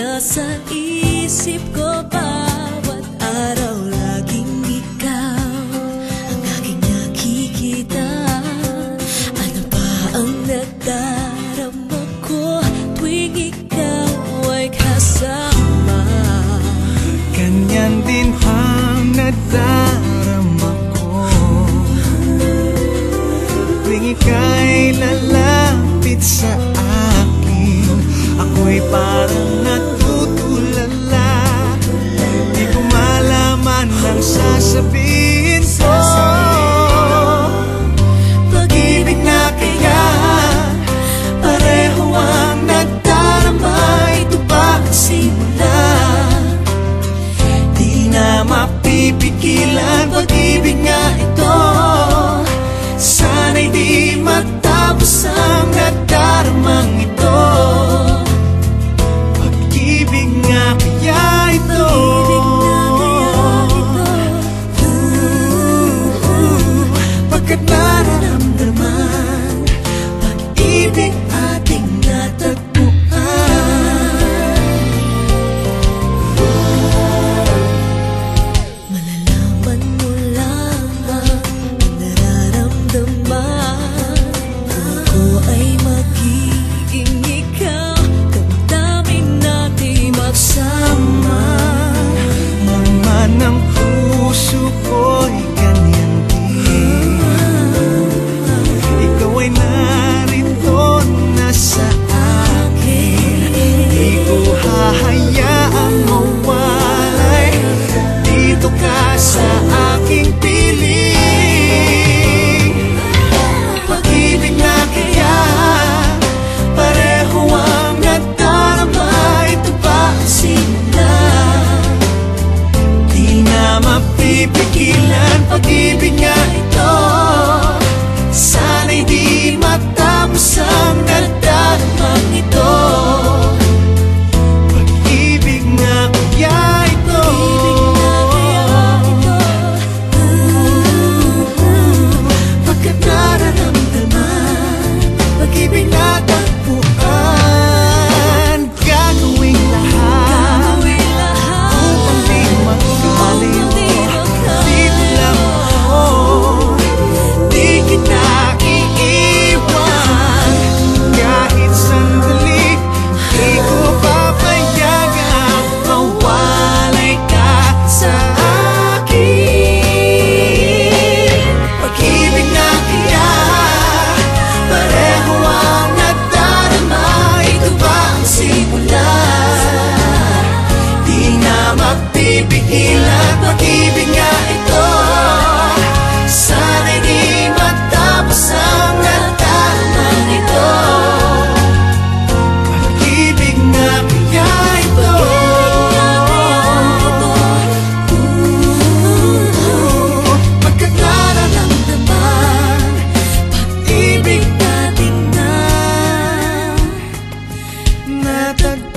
nasa isip ko bawat araw Laging ikaw ang aking nakikita. Ano ba ko tuwing ikaw kasama? Ganyan din ang ko. Tuwing ikaw'y lalapit sa akin Ako'y parang tranquila. nararamdaman. Pag-ibig natagpuan tanta